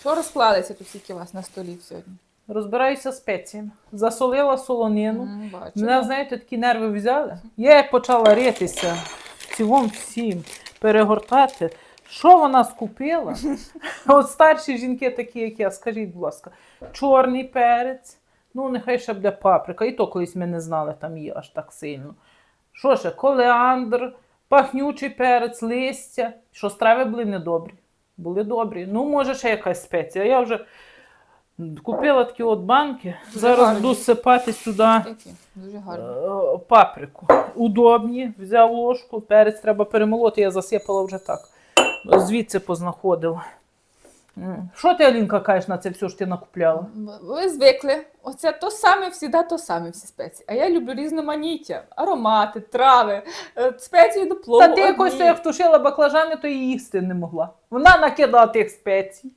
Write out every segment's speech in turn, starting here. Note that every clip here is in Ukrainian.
Що розклалися тут скільки у вас на столі сьогодні? Розбираюся спеціями. Засолила солонину. М, Бачу. Мене, знаєте, такі нерви взяли. Я як почала ритися в цілому всім, перегортати. Що вона скупила? От старші жінки, такі, як я, скажіть, будь ласка, чорний перець, ну нехай ще буде паприка. І то колись ми не знали, там є аж так сильно. Що ще? Колеандр, пахнючий перець, листя. Що страви були недобрі. Були добрі. Ну, може, ще якась спеція. Я вже купила такі от банки. Зараз гарні. буду сипати сюди Які? Дуже гарно. е, паприку. Удобні, взяв ложку, перець треба перемолоти, я засипала вже так. Звідси познаходила. Що ти, Алінка, кажеш на це все, що ти накупляла? Ви звикли. Оце то саме, всіда то саме всі спеції. А я люблю різноманіття, аромати, трави, е, спеції до плову. Та ти якось одні. як втушила баклажани, то і їсти не могла. Вона накидала тих спецій.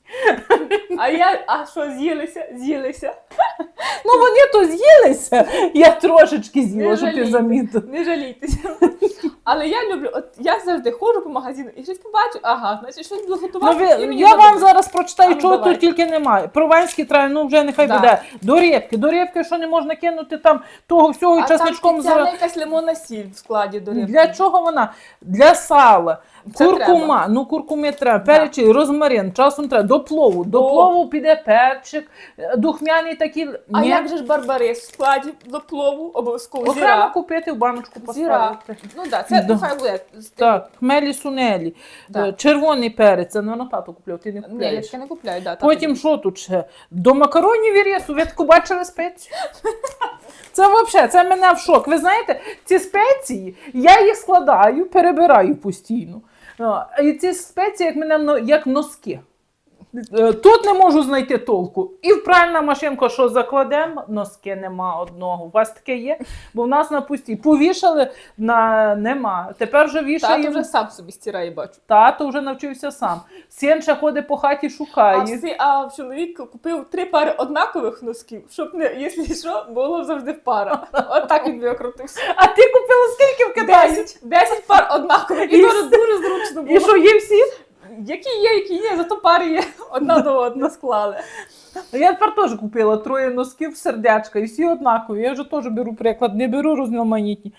А я, а що, з'їлися? З'їлися. Ну вони то з'їлися. Я трошечки з'їла, щоб ти замітив. Не жалійтеся. Але я люблю, от я завжди ходжу по магазину і щось побачу, ага, значить щось буду Ну, ви, я вам зараз прочитаю, А ну, чого давай. тут тільки немає. Прованські трави, ну вже нехай Да. буде. До репки. До репки, що не можна кинути там того всього і А там часничком спеціальна за. якась лимонна сіль в складі до рибки. Для чого вона? Для сала. Це куркума, ну куркуми треба, перечий, розмарин, часом треба, до плову. До О. плову піде перчик, е, духмяний такий. А Ні. як же ж барбарис в складі до плову обов'язково Окремо зіра. купити в баночку Зіра. поставити. Ну так, це Да. нехай буде. Так, хмелі сунелі, Да. е, червоний перець, це на тато купляв, ти не Ні, я купляєш. таке не купляю, да, Потім що тут ще? До макаронів і рису. Ви таку бачили спецію? Це взагалі, це мене в шок. Ви знаєте, ці спеції, я їх складаю, перебираю постійно. І ці спеції, як мене як носки. Е, Тут не можу знайти толку. І в пральна машинка, що закладемо, носки нема одного. У вас таке є? Бо в нас на пусті. Повішали на нема. Тепер вже вішаємо. Тато вже сам собі стирає, бачу. Тато вже навчився сам. Син ще ходить по хаті, шукає. А, всі, а чоловік купив три пари однакових носків, щоб не, якщо що, було завжди пара. От так він викрутився. А ти купила скільки в Китаї? Десять, десять пар однакових. І І дуже дуже зручно І було. що є всі? Які є, які є, зато пари є одна до одного склали. Я тепер теж купила троє носків сердячка, і всі однакові. Я вже теж беру приклад, не беру різноманітні.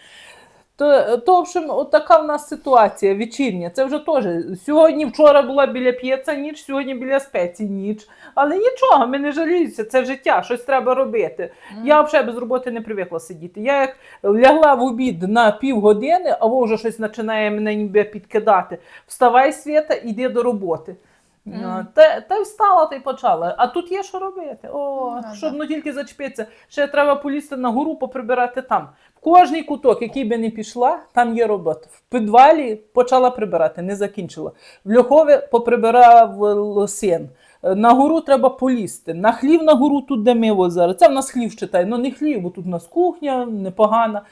То, то, в общем, от така в нас ситуація вечірня. Це вже теж. Сьогодні, вчора була біля п'єца ніч, сьогодні біля спецій ніч. Але нічого, ми не жаліюся, це життя, щось треба робити. Я взагалі без роботи не привикла сидіти. Я як лягла в обід на півгодини, а во вже щось починає мене ніби підкидати. Вставай, Свята, іди до роботи. А, Та, та й встала, та й почала. А тут є що робити. О, да, щоб ну тільки зачепитися. Ще треба полізти на гору, поприбирати там. В кожний куток, який би не пішла, там є робота. В підвалі почала прибирати, не закінчила. В Льохові поприбирав син. Е, На гору треба полізти. На хлів на гору тут, де ми зараз. Це в нас хлів читай, ну не хлів, бо тут у нас кухня непогана.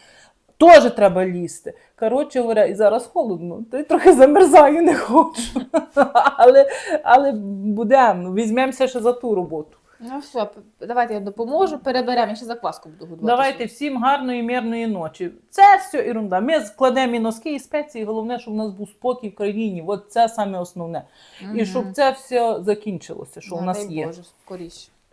Теж треба лізти. Коротше говоря, і зараз холодно, то й трохи замерзаю, не хочу. але, але будемо, візьмемося ще за ту роботу. Ну все, давайте я допоможу, переберемо, я ще закваску буду готувати. Давайте всім гарної мирної ночі. Це все ерунда. Ми складемо і носки, і спеції. Головне, щоб у нас був спокій в країні. От це саме основне. І щоб це все закінчилося, що у нас є. Боже, скоріше.